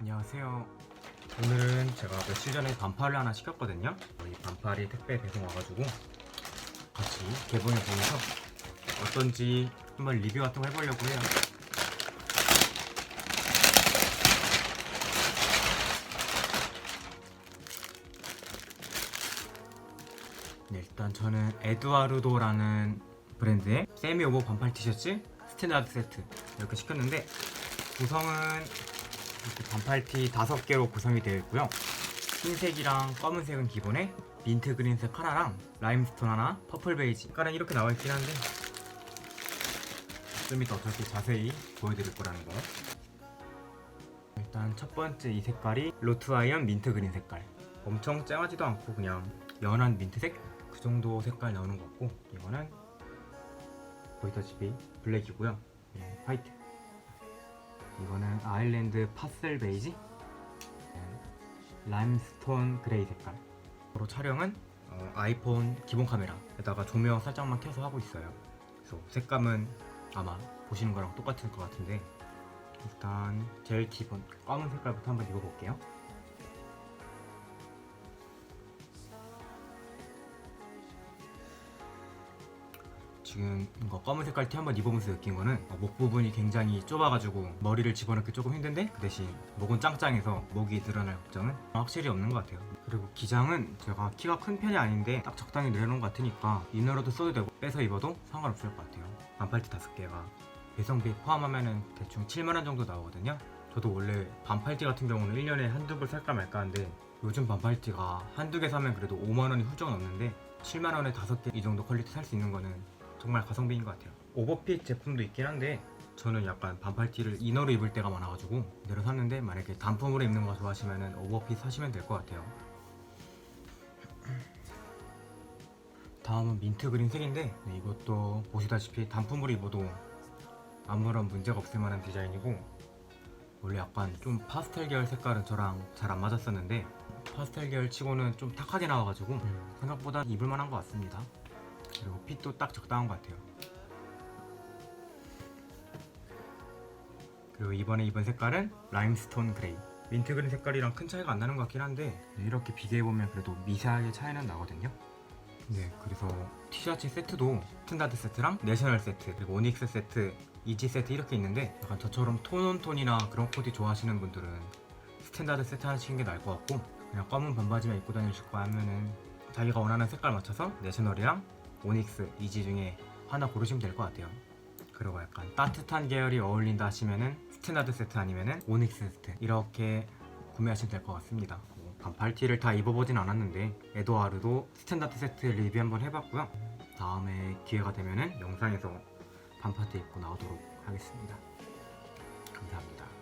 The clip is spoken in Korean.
안녕하세요. 오늘은 제가 며칠 전에 반팔을 하나 시켰거든요. 이 반팔이 택배 배송 와가지고 같이 개봉해 보면서 어떤지 한번 리뷰 같은 거 해보려고 해요. 네, 일단 저는 에두아르도라는 브랜드의 세미 오버 반팔 티셔츠 스탠다드 세트 이렇게 시켰는데 구성은 이렇게 반팔티 5개로 구성이 되어 있고요. 흰색이랑 검은색은 기본에 민트 그린색 하나랑 라임스톤 하나, 퍼플 베이지 색깔은 이렇게 나와 있긴 한데 좀 이따 어차피 자세히 보여드릴 거라는 거. 일단 첫 번째 이 색깔이 로트 아이언 민트 그린 색깔. 엄청 쨍하지도 않고 그냥 연한 민트색 그 정도 색깔 나오는 것 같고 이거는 보이다시피 블랙이고요. 네, 화이트. 이거는 아일랜드 파셀 베이지? 네, 라임스톤 그레이 색깔. 바로 촬영은 어, 아이폰 기본 카메라에다가 조명 살짝만 켜서 하고 있어요. 그래서 색감은 아마 보시는 거랑 똑같을 것 같은데 일단 제일 기본 검은 색깔부터 한번 입어볼게요 지금 이거 검은 색깔 티 한번 입어보면서 느낀 거는 어, 목 부분이 굉장히 좁아가지고 머리를 집어넣기 조금 힘든데 그 대신 목은 짱짱해서 목이 늘어날 걱정은 확실히 없는 것 같아요. 그리고 기장은 제가 키가 큰 편이 아닌데 딱 적당히 내려놓은 것 같으니까 이너로도 써도 되고 빼서 입어도 상관없을 것 같아요. 반팔티 다섯 개가 배송비 포함하면은 대충 7만원 정도 나오거든요. 저도 원래 반팔티 같은 경우는 1년에 한두 벌 살까 말까 하는데 요즘 반팔티가 한두 개 사면 그래도 5만원이 훌쩍 넘는데 7만원에 다섯 개 이 정도 퀄리티 살 수 있는 거는 정말 가성비인 것 같아요. 오버핏 제품도 있긴 한데 저는 약간 반팔티를 이너로 입을 때가 많아가지고 이대로 샀는데 만약에 단품으로 입는 거 좋아하시면 오버핏 사시면 될 것 같아요. 다음은 민트 그린 색인데 네, 이것도 보시다시피 단품으로 입어도 아무런 문제가 없을 만한 디자인이고 원래 약간 좀 파스텔 계열 색깔은 저랑 잘 안 맞았었는데 파스텔 계열 치고는 좀 탁하게 나와가지고 생각보다 입을 만한 것 같습니다. 그리고 핏도 딱 적당한 것 같아요. 그리고 이번에 입은 색깔은 라임스톤 그레이. 민트 그린 색깔이랑 큰 차이가 안 나는 것 같긴 한데 이렇게 비교해 보면 그래도 미세하게 차이는 나거든요. 네, 그래서 티셔츠 세트도 스탠다드 세트랑 내셔널 세트 그리고 오닉스 세트, 이지 세트 이렇게 있는데 약간 저처럼 톤온톤이나 그런 코디 좋아하시는 분들은 스탠다드 세트 하나 시는 게 나을 것 같고 그냥 검은 반바지만 입고 다니실 거 하면은 자기가 원하는 색깔 맞춰서 내셔널이랑 오닉스, 이지 중에 하나 고르시면 될 것 같아요. 그리고 약간 따뜻한 계열이 어울린다 하시면은 스탠다드 세트 아니면은 오닉스 세트 이렇게 구매하시면 될 것 같습니다. 뭐 반팔티를 다 입어보진 않았는데 에도아르도 스탠다드 세트 리뷰 한번 해봤고요. 다음에 기회가 되면은 영상에서 반팔티 입고 나오도록 하겠습니다. 감사합니다.